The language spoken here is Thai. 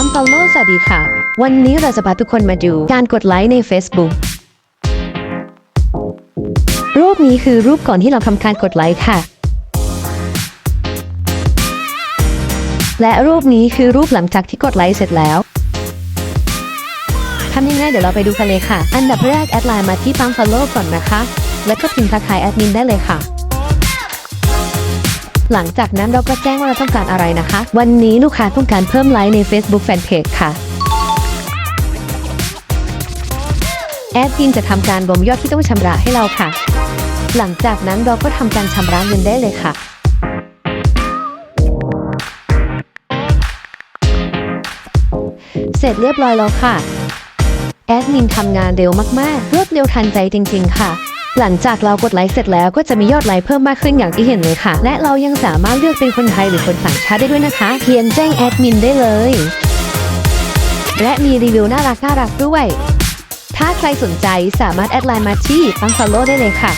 อัมฟอลโลสวัสดีค่ะ วันนี้เราจะพาทุกคนมาดูการกดไลค์ใน Facebook รูปนี้คือรูปก่อนที่เราทำการกดไลค์ค่ะ และรูปนี้คือรูปหลังจากที่กดไลค์เสร็จแล้วทำยังไงเดี๋ยวเราไปดูกันเลยค่ะ อันดับแรกแอดไลน์มาที่ปั๊ม follow ก่อนนะคะ แล้วก็พิมพ์ทักทายแอดมินได้เลยค่ะ หลังจากนั้นเราก็แจ้งว่าเราต้องการอะไรนะคะ วันนี้ลูกค้าต้องการเพิ่มไลค์ใน Facebook Fanpage ค่ะ แอดมินจะทำการบ่มยอดที่ต้องชำระให้เราค่ะ หลังจากนั้นเราก็ทำการชำระเงินได้เลยค่ะเสร็จเรียบร้อยแล้วค่ะ แอดมินทำงานเร็วมาก ๆ รวดเร็วทันใจจริง ๆ ค่ะ หลังจากเรากดไลค์เสร็จแล้วก็จะมียอดไลค์เพิ่มมากขึ้นอย่างที่เห็นเลยค่ะ และเรายังสามารถเลือกเป็นคนไทยหรือคนต่างชาติได้ด้วยนะคะ เพียงแจ้งแอดมินได้เลย และมีรีวิวน่ารักน่ารักด้วย ถ้าใครสนใจสามารถแอดไลน์มาที่ปังฟอลโล่ได้เลยค่ะ